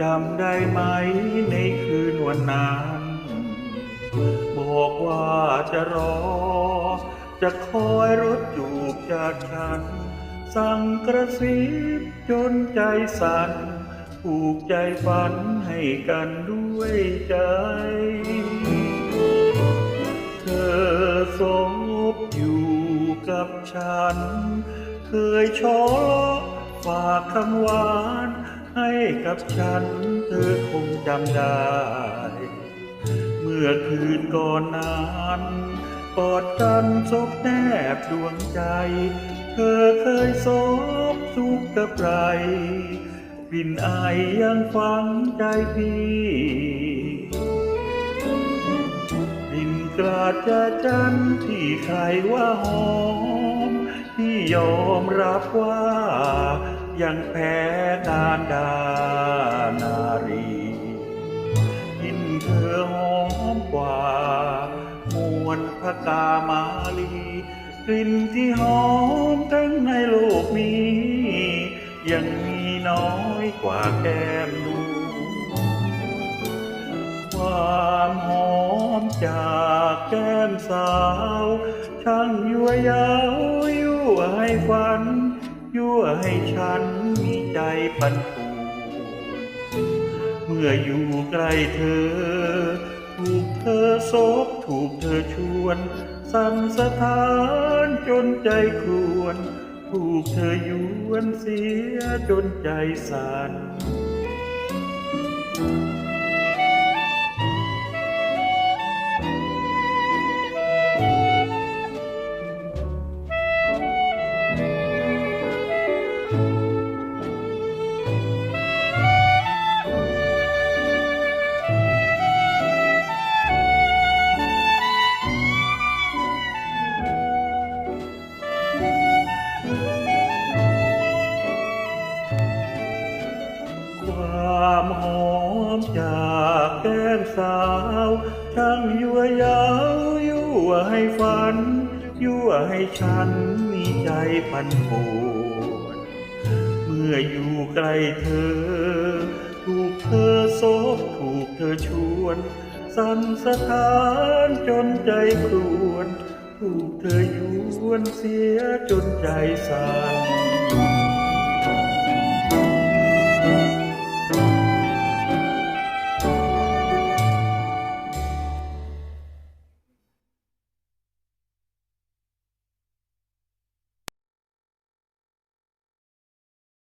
จำได้ไหมในคืนวันนั้น บอกว่าจะรอ จะคอยรถจูบจากฉัน สั่งกระซิบจนใจสั่นผูกใจฝันให้กันด้วยใจ เธอสบอยู่กับฉัน เคยชอ ฝากคำหวานให้กับฉันเธอคงจำได้ เมื่อคืนก่อนนั้นกอดกันซบแนบดวงใจ เธอเคยซบสุขกับใครกลิ่นอายยังฝังใจพี่ดินกราดจะจันที่ใครว่าหอม ที่ยอมรับว่า ยังแพ้การดานารีกินเธอหอมกว่า มวลพระกามาลี กลิ่นที่หอมทั้งในโลกนี้ ยังมีน้อยกว่าแก้มดูความหอมจากแก้มสาว ช่างยั่วยาวยั่วให้ฝัน ยั่วให้ฉันมีใจปันปูเมื่ออยู่ใกล้เธอ ถูกเธอซบถูกเธอชวน สั่นสะท้านจนใจครวน ถูกเธอยวนเสียจนใจสั่น หอมจากแก้มสาวช่างยั่วยาวยั่วให้ฝัน ยั่วให้ฉันมีใจพันปวดเมื่ออยู่ใกล้เธอ ถูกเธอซบถูกเธอชวน สั่นสะท้านจนใจครวน ถูกเธอยวนเสียจนใจสั่น